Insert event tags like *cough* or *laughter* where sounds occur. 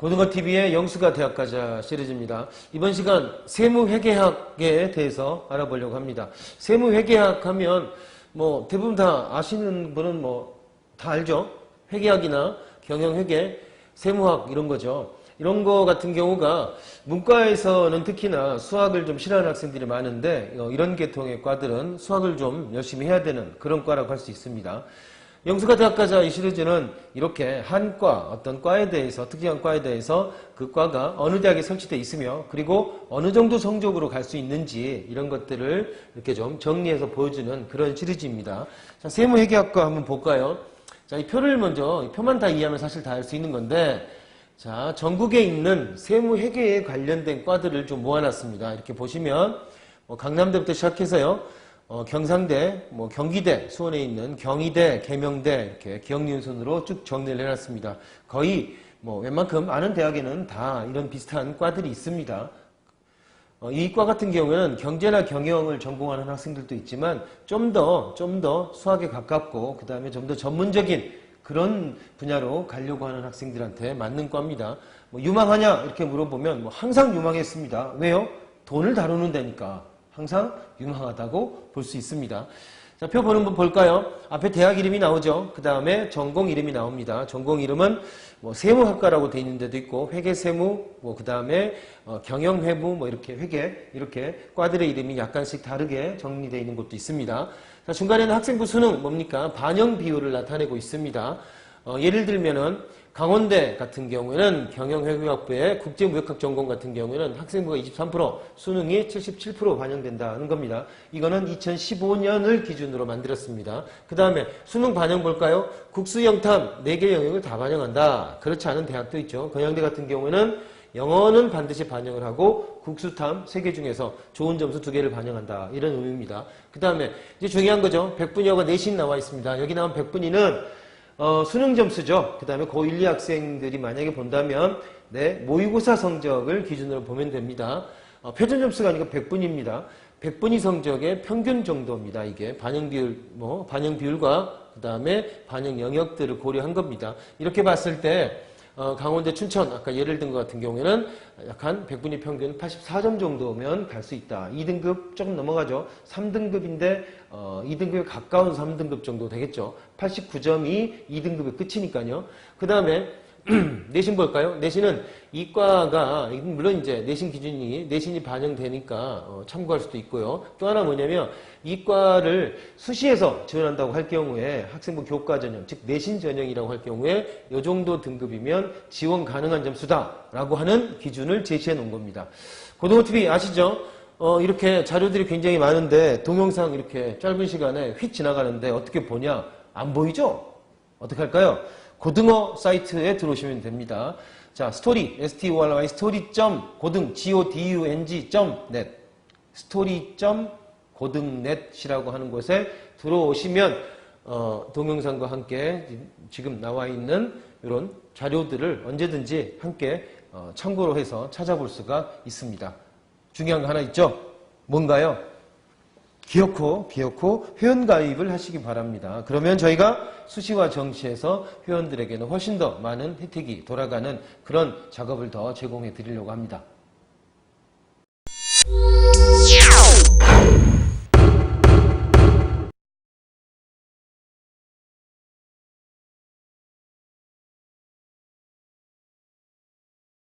고등어TV의 영수가 대학가자 시리즈입니다. 이번 시간 세무회계학에 대해서 알아보려고 합니다. 세무회계학 하면 뭐 대부분 다 아시는 분은 뭐 다 알죠? 회계학이나 경영회계, 세무학 이런 거죠. 이런 거 같은 경우가 문과에서는 특히나 수학을 좀 싫어하는 학생들이 많은데 어, 이런 계통의 과들은 수학을 좀 열심히 해야 되는 그런 과라고 할 수 있습니다. 영수가 대학가자 이 시리즈는 이렇게 한 과, 어떤 과에 대해서, 특이한 과에 대해서 그 과가 어느 대학에 설치되어 있으며, 그리고 어느 정도 성적으로 갈 수 있는지, 이런 것들을 이렇게 좀 정리해서 보여주는 그런 시리즈입니다. 자, 세무회계학과 한번 볼까요? 자, 이 표를 먼저, 이 표만 다 이해하면 사실 다 알 수 있는 건데, 자, 전국에 있는 세무회계에 관련된 과들을 좀 모아놨습니다. 이렇게 보시면, 뭐 강남대부터 시작해서요, 어, 경상대, 뭐 경기대, 수원에 있는 경희대, 계명대 이렇게 기억 니은 순으로 쭉 정리를 해놨습니다. 거의 뭐 웬만큼 아는 대학에는 다 이런 비슷한 과들이 있습니다. 어, 이과 같은 경우에는 경제나 경영을 전공하는 학생들도 있지만 좀 더, 좀 더 수학에 가깝고 그 다음에 좀 더 전문적인 그런 분야로 가려고 하는 학생들한테 맞는 과입니다. 뭐 유망하냐 이렇게 물어보면 뭐 항상 유망했습니다. 왜요? 돈을 다루는 데니까. 항상 유망하다고 볼 수 있습니다. 자, 표 보는 분 볼까요? 앞에 대학 이름이 나오죠. 그 다음에 전공 이름이 나옵니다. 전공 이름은 뭐 세무학과라고 돼 있는 데도 있고 회계 세무, 뭐 그 다음에 어, 경영 회무, 뭐 이렇게 회계 이렇게 과들의 이름이 약간씩 다르게 정리되어 있는 곳도 있습니다. 자, 중간에는 학생부 수능 뭡니까? 반영 비율을 나타내고 있습니다. 어, 예를 들면은 강원대 같은 경우에는 경영회계학부의 국제무역학 전공 같은 경우에는 학생부가 23% 수능이 77% 반영된다는 겁니다. 이거는 2015년을 기준으로 만들었습니다. 그 다음에 수능 반영 볼까요? 국수영탐 4개 영역을 다 반영한다. 그렇지 않은 대학도 있죠. 건양대 같은 경우에는 영어는 반드시 반영을 하고 국수탐 3개 중에서 좋은 점수 2개를 반영한다. 이런 의미입니다. 그 다음에 이제 중요한 거죠. 백분위가 내신 나와 있습니다. 여기 나온 백분위는 어, 수능 점수죠. 그 다음에 고1, 2 학생들이 만약에 본다면, 네, 모의고사 성적을 기준으로 보면 됩니다. 어, 표준 점수가 아니고 100분입니다. 100분위 성적의 평균 정도입니다. 이게 반영 비율, 뭐, 반영 비율과 그 다음에 반영 영역들을 고려한 겁니다. 이렇게 봤을 때, 어, 강원대 춘천, 아까 예를 든 것 같은 경우에는 약한 100분위 평균 84점 정도면 갈 수 있다. 2등급 조금 넘어가죠. 3등급인데, 어, 2등급에 가까운 3등급 정도 되겠죠. 89점이 2등급의 끝이니까요. 그 다음에, *clears throat* 내신 볼까요? 내신은 이과가, 물론 이제 내신 기준이, 내신이 반영되니까 어, 참고할 수도 있고요. 또 하나 뭐냐면, 이과를 수시에서 지원한다고 할 경우에 학생부 교과 전형, 즉 내신 전형이라고 할 경우에 이 정도 등급이면 지원 가능한 점수다라고 하는 기준을 제시해 놓은 겁니다. 고등어TV 아시죠? 어, 이렇게 자료들이 굉장히 많은데 동영상 이렇게 짧은 시간에 휙 지나가는데 어떻게 보냐? 안 보이죠? 어떻게 할까요? 고등어 사이트에 들어오시면 됩니다. 자, 스토리, s-t-o-r-y, 스토리.고등, g-o-d-u-n-g.net, 스토리.고등넷이라고 하는 곳에 들어오시면, 어, 동영상과 함께 지금 나와 있는 이런 자료들을 언제든지 함께 어, 참고로 해서 찾아볼 수가 있습니다. 중요한 거 하나 있죠? 뭔가요? 기어코, 기어코 회원가입을 하시기 바랍니다. 그러면 저희가 수시와 정시에서 회원들에게는 훨씬 더 많은 혜택이 돌아가는 그런 작업을 더 제공해 드리려고 합니다.